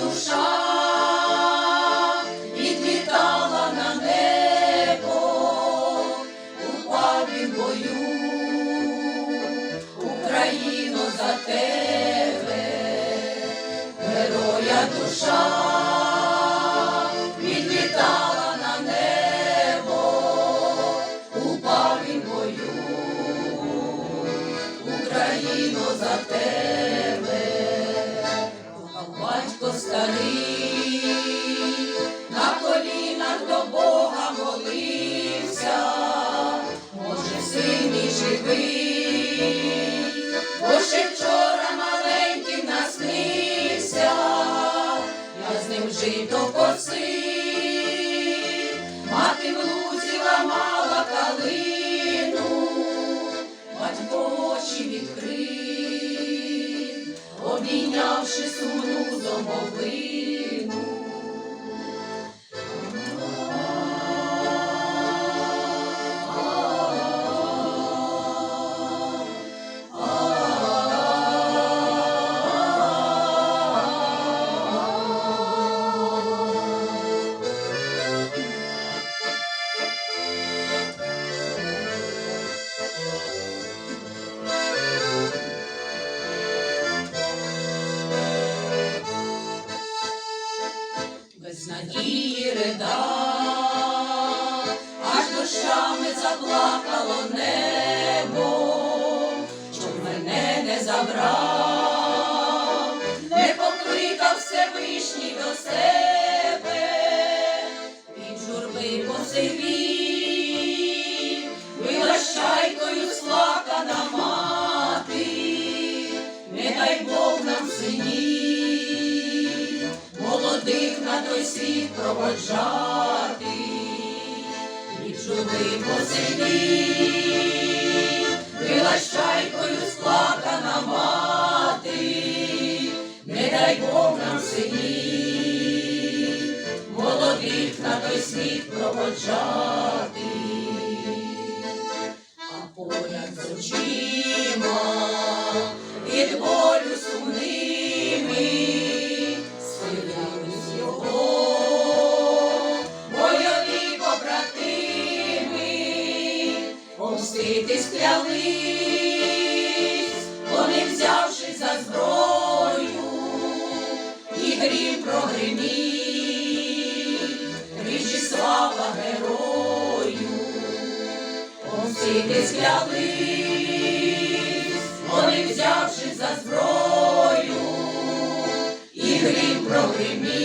душа відлітала на небо, упав він бою, Україно за тебе, героя душа Україно за тебе, батько на колінах до Бога молився, може син мій живий, бо ще вчора маленьким наснився, я з ним жито косив, мати в лузі ламала калину, батько очі відкрив, обійнявши сумну аж дощами заплакало небо, щоб мене не забрав, не покликав Всевишній до себе, від журби посивів, била щайкою сплакана мати, не дай Бог нам синів, молодих на той світ проводжати, від по селі, била щайкою сплакана мати, не дай Бог нам сині, молодих на той світ проводжати. А поряд з Просити склялись, вони взявши за зброю, і грім прогримів, річі слава герою, Просити склялись, вони взявши за зброю, і грім прогримів.